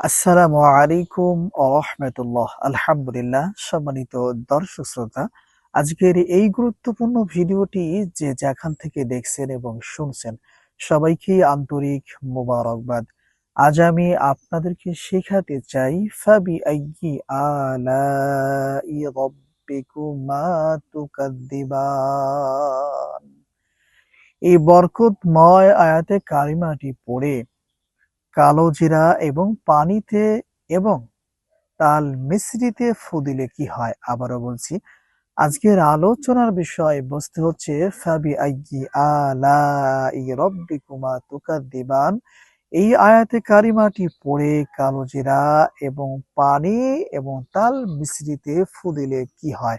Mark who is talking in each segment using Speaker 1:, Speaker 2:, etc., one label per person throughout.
Speaker 1: আসসালামু আলাইকুম রহমতুল্লাহ। আলহামদুলিল্লাহ, সম্মানিত দর্শক শ্রোতা, আজকের এই গুরুত্বপূর্ণ ভিডিওটি যে যেখান থেকে দেখছেন এবং শুনছেন, সবাইকে আন্তরিক মোবারকবাদ। আজ আমি আপনাদেরকে শেখাতে চাই ফাবি আইয়ি আলাই রাব্বিকুমা এই বরকতময় আয়াতে কারিমাটি পড়ে কালো জিরা এবং পানিতে এবং তাল মিশ্রিতে ফু দিলে কি হয় আবারও বলছি। আজকের আলোচনার বিষয় বস্তু হচ্ছে ফাবি আইয়ি আলাই রব্বিকুমা তুকাদ্দিবান। এই আয়াতে কারিমাটি পড়ে কালো জিরা এবং পানি এবং তাল মিশ্রিতে ফু দিলে কি হয়?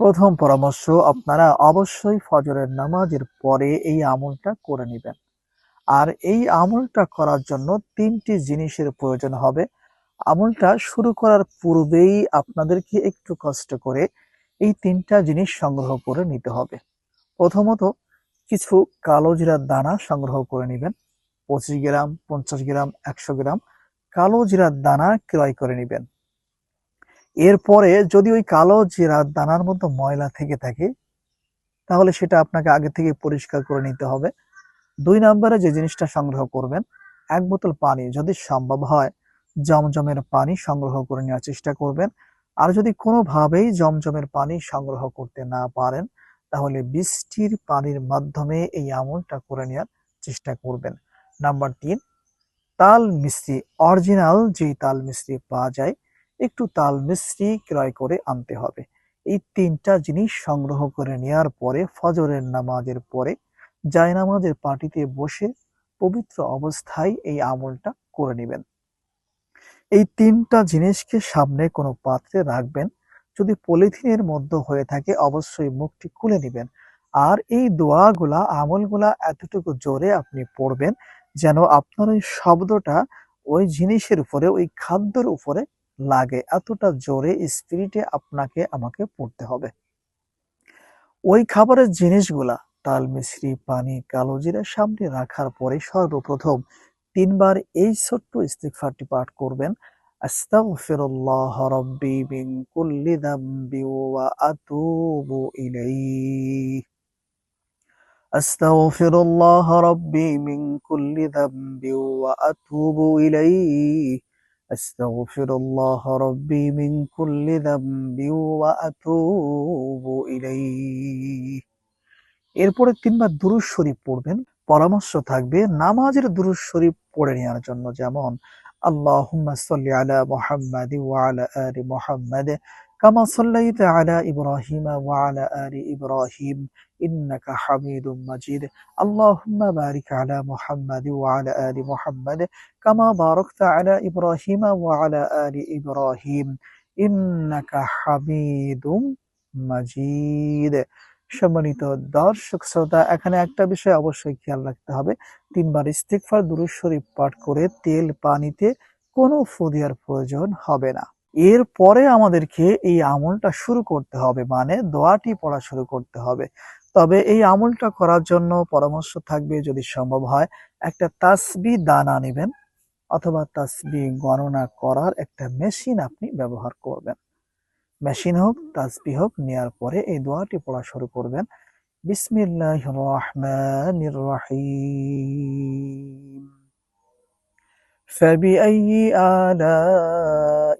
Speaker 1: প্রথম পরামর্শ, আপনারা অবশ্যই ফজরের নামাজের পরে এই আমলটা করে নেবেন। আর এই আমলটা করার জন্য তিনটি জিনিসের প্রয়োজন হবে। আমলটা শুরু করার পূর্বেই আপনাদেরকে একটু কষ্ট করে এই তিনটা জিনিস সংগ্রহ করে নিতে হবে। প্রথমত, কিছু কালো জিরার দানা সংগ্রহ করে নেবেন। পঁচিশ গ্রাম, পঞ্চাশ গ্রাম, একশো গ্রাম কালো জিরার দানা ক্রয় করে নেবেন। এরপরে যদি ওই কালো জিরা দানার মতো ময়লা থেকে থাকে, তাহলে সেটা আপনাকে আগে থেকে পরিষ্কার করে নিতে হবে। দুই নম্বরে যে জিনিসটা সংগ্রহ করবেন, এক বোতল পানি যদি সম্ভব হয়, জমজমের পানি সংগ্রহ করে নেওয়ার চেষ্টা করবেন। আর যদি কোনোভাবেই জমজমের পানি সংগ্রহ করতে না পারেন, তাহলে বৃষ্টির পানির মাধ্যমে এই আমলটা করে নেওয়ার চেষ্টা করবেন। নাম্বার তিন, তাল মিস্ত্রি অরিজিনাল যেই তাল মিস্ত্রি পাওয়া যায় একটু তাল মিস্ত্রি ক্রয় করে আনতে হবে। এই তিনটা জিনিস সংগ্রহ করে নেওয়ার পরে, ফজরের নামাজের পরে, জায়নামাজের পাটিতে বসে পবিত্র অবস্থায় এই আমলটা করে নেবেন। এই তিনটা জিনিসকে সামনে কোনো পাত্রে রাখবেন। যদি পলিথিনের মধ্যে হয়ে থাকে, অবশ্যই মুখটি খুলে নেবেন। আর এই দোয়াগুলা, আমলগুলা এতটুকু জোরে আপনি পড়বেন যেন আপনার ওই শব্দটা ওই জিনিসের উপরে, ওই খাদ্যের উপরে লাগে, এতটা জোরে স্পিরিটে আপনাকে আমাকে পড়তে হবে। ওই খাবারের জিনিসগুলা, তাল মিশ্রি পানি, কালো জিরা সামনে রাখার পরে সর্বপ্রথম তিনবার এই ছোট্ট ইস্তিগফারটি পাঠ করবেন। আস্তাগফিরুল্লাহ রাব্বি মিন কুল্লি যামবি ওয়া আতুবু ইলাইহি। আস্তাগফিরুল্লাহ রাব্বি মিন কুল্লি যামবি ওয়া আতুবু ইলাইহি। আস্তাগফিরুল্লাহ الله ربي من كل ذنب وأتوب إليه. এরপরে তিনবার দুরুজ শরীফ পড়বেন। পরামর্শ থাকবে নামাজের দুরুজ শরীফ পড়ে নেওয়ার জন্য যেমন, আল্লাহুম্মা সাল্লি আলা মুহাম্মাদ ওয়া আলা আলি মুহাম্মাদ কামা সাল্লাইতা আলা ইব্রাহিম ওয়া ইন্নাকা হামিদুম মাজিদ আল্লাহুম্মা বারিক আলা মুহাম্মাদ ওয়া আলা আলি মুহাম্মাদ কামা বারাকতা আলা ইব্রাহিম ওয়া আলা আলি ইব্রাহিম ইন্নাকা সম্মানিত দর্শক, শ্রোতা, এখানে একটা বিষয় অবশ্যই খেয়াল রাখতে হবে। তিনবার ইস্তিগফার, দুরূদ শরীফ পাঠ করে তেল পানিতে কোনো ফুদিয়ার প্রয়োজন হবে না। এরপরে আমাদেরকে এই আমলটা শুরু করতে হবে মানে দোয়াটি পড়া শুরু করতে হবে তবে এই আমলটা করার জন্য পরামর্শ থাকবে যদি সম্ভব হয় একটা তাসবি দানা নেবেন অথবা তাসবি গণনা করার একটা মেশিন আপনি ব্যবহার করবেন মেশিন হোক তাসবি হোক নেওয়ার পরে এই দোয়াটি পড়া শুরু করবেন বিসমিল্লাহ রহমানির রহিম فبأي آلاء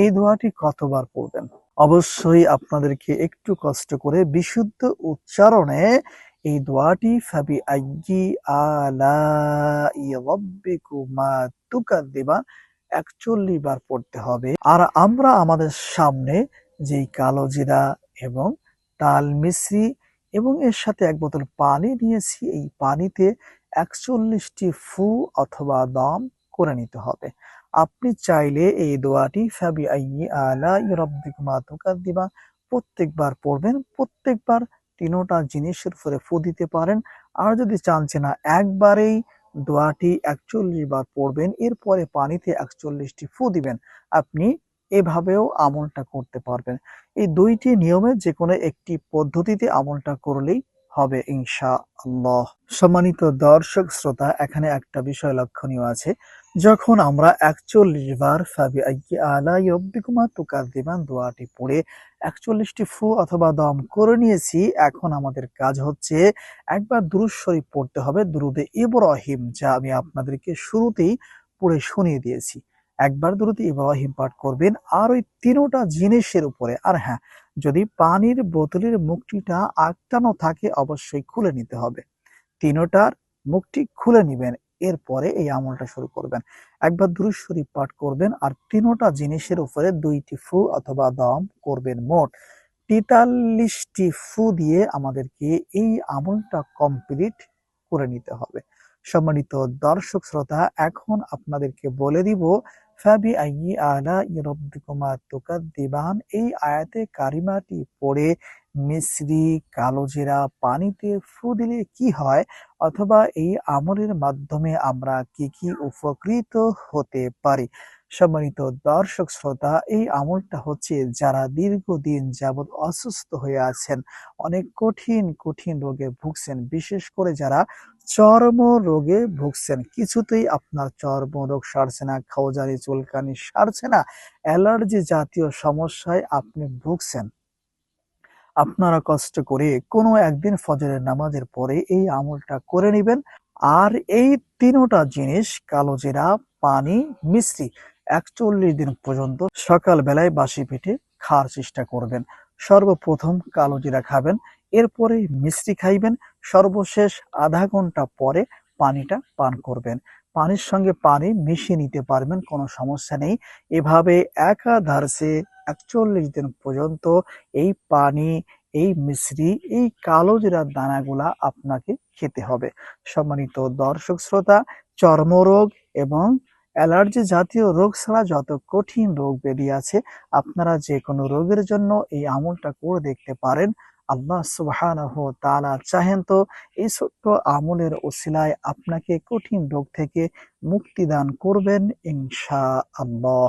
Speaker 1: এই দোয়াটি কতবার পড়বেন? অবশ্যই আপনাদেরকে একটু কষ্ট করে বিশুদ্ধ উচ্চারণে এই দোয়াটি, ফাবি আইয়ি আলা তুকাদ্দিবান একচল্লিশ বার পড়তে হবে। আর আমরা আমাদের সামনে যেই কালো জিরা এবং তাল মিশ্রি এবং এর সাথে এক বোতল পানি নিয়েছি এই পানিতে একচল্লিশটি ফু অথবা দম করে নিতে হবে। আপনি চাইলে এই দোয়াটি ফাবি আইয়ি আলা রব্বিকুমা তুকাদ্দিবা প্রত্যেকবার পড়বেন, প্রত্যেকবার তিনোটা জিনিসের উপরে ফু দিতে পারেন। আর যদি চান যে না, একবারেই দোয়াটি একচল্লিশ বার পড়বেন, এরপরে পানিতে একচল্লিশটি ফু দিবেন, আপনি এভাবেও আমলটা করতে পারবেন। এই দুইটি নিয়মে যে কোনো একটি পদ্ধতিতে আমলটা করলেই হবে ইনশা আল্লাহ সম্মানিত দর্শক, শ্রোতা, এখানে একটা বিষয় লক্ষণীয় আছে। যখন আমরা একচল্লিশ বার ফাবি আলা রব্বিকুমা তুকাদ্দিবান দোয়াটি পড়ে একচল্লিশটি ফু অথবা দম করে নিয়েছি, এখন আমাদের কাজ হচ্ছে একবার দুরুদ শরীফ পড়তে হবে, দুরুদে ইব্রাহিম যা আমি আপনাদেরকে শুরুতেই পড়ে শুনিয়ে দিয়েছি। একবার দুরুদে ইব্রাহিম পাঠ করবেন, আর ওই তিনোটা জিনিসের উপরে। আর হ্যাঁ যদি পানির বোতলের মুখটিটা আটকানো থাকে, অবশ্যই খুলে নিতে হবে। তিনোটার মুখটি খুলে নিবেন। এরপরে এই আমলটা শুরু করবেন। একবার দুরুদ শরীফ পাঠ করবেন আর তিনোটা জিনিসের উপরে দুইটি ফু অথবা দম করবেন মোট। তেতাল্লিশটি ফু দিয়ে আমাদেরকে এই আমলটা কমপ্লিট করে নিতে হবে। সম্মানিত দর্শক শ্রোতা, এখন আপনাদেরকে বলে দিব ফাবি আইয়ি আলা রব্বিকুমা তুকাদ্দিবান, এই আয়াতে কারিমাটি পড়ে মিশ্রি কালোজিরা পানিতে ফু দিলে কি হয়? অথবা এই আমলের মাধ্যমে আমরা কি কি উপকৃত হতে পারি? সম্মানিত দর্শক শ্রোতা, এই আমলটা হচ্ছে যারা দীর্ঘদিন যাবৎ অসুস্থ হয়ে আছেন, অনেক কঠিন কঠিন রোগে ভুগছেন, বিশেষ করে যারা চর্ম রোগে ভুগছেন। কিছুতেই আপনার চর্ম রোগ সারছে না খাওজারি চুলকানি সারছে না, অ্যালার্জি জাতীয় সমস্যায় আপনি ভুগছেন। আপনারা কষ্ট করে কোনো একদিন ফজরের নামাজের পরে এই আমলটা করে নেবেন। আর এই তিনোটা জিনিস কালো জিরা, পানি মিশ্রি একচল্লিশ দিন পর্যন্ত সকাল বেলায় বাসি পেটে খাওয়ার চেষ্টা করবেন। সর্বপ্রথম কালো জিরা খাবেন, এরপরে মিষ্টি খাইবেন, সর্বশেষ আধা ঘণ্টা পরে পানিটা পান করবেন। পানির সঙ্গে পানি মিশিয়ে নিতে পারবেন, কোনো সমস্যা নেই। এভাবে একাধারসে একচল্লিশ দিন পর্যন্ত এই পানি, এই মিশ্রি, এই কালো জিরার দানাগুলা আপনাকে খেতে হবে। সম্মানিত দর্শক শ্রোতা, চর্মরোগ এবং অ্যালার্জি জাতীয় রোগ ছাড়া যত কঠিন রোগ বেরিয়ে আছে, আপনারা যে কোনো রোগের জন্য এই আমলটা করে দেখতে পারেন। আল্লাহ সুবহানাহ তাআলা চাহেন তো এই ছোট্ট আমলের ওসিলায় আপনাকে কঠিন রোগ থেকে মুক্তি দান করবেন ইনশা আল্লাহ